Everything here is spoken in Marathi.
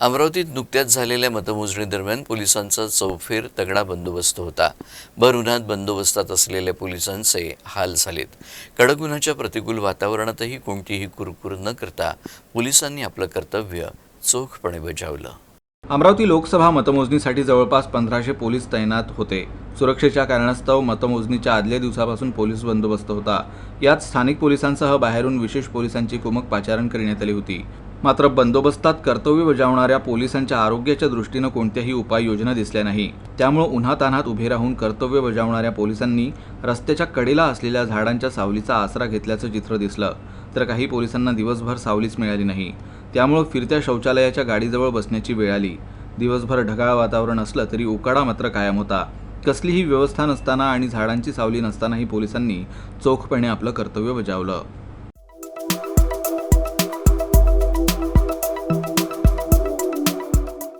अमरावतीत नुकत्याच झालेल्या मतमोजणीदरम्यान पोलिसांचा चौफेर तगडा बंदोबस्त होता. भर उन्हात बंदोबस्तात असलेल्या पोलिसांचे हाल झालेत. कडक उन्हाच्या प्रतिकूल वातावरणातही कोणतीही कुरकुर न करता पोलिसांनी आपलं कर्तव्य चोखपणे बजावलं. अमरावती लोकसभा मतमोजणीसाठी जवळपास पंधराशे पोलीस तैनात होते. सुरक्षेच्या कारणास्तव मतमोजणीच्या आदल्या दिवसापासून पोलीस बंदोबस्त होता. यात स्थानिक पोलिसांसह बाहेरून विशेष पोलिसांची कुमक पाचारण करण्यात आली होती. मात्र बंदोबस्तात कर्तव्य बजावणाऱ्या पोलिसांच्या आरोग्याच्या दृष्टीनं कोणत्याही उपाययोजना दिसल्या नाही. त्यामुळे उन्हातान्हात उभे राहून कर्तव्य बजावणाऱ्या पोलिसांनी रस्त्याच्या कडेला असलेल्या झाडांच्या सावलीचा आसरा घेतल्याचं चित्र दिसलं तर काही पोलिसांना दिवसभर सावलीच मिळाली नाही. त्यामुळं फिरत्या शौचालयाच्या गाडीजवळ बसण्याची वेळ आली. दिवसभर ढगाळ वातावरण असलं तरी उकाडा मात्र कायम होता. कसलीही व्यवस्था नसताना आणि झाडांची सावली नसतानाही पोलिसांनी चोखपणे आपलं कर्तव्य बजावलं.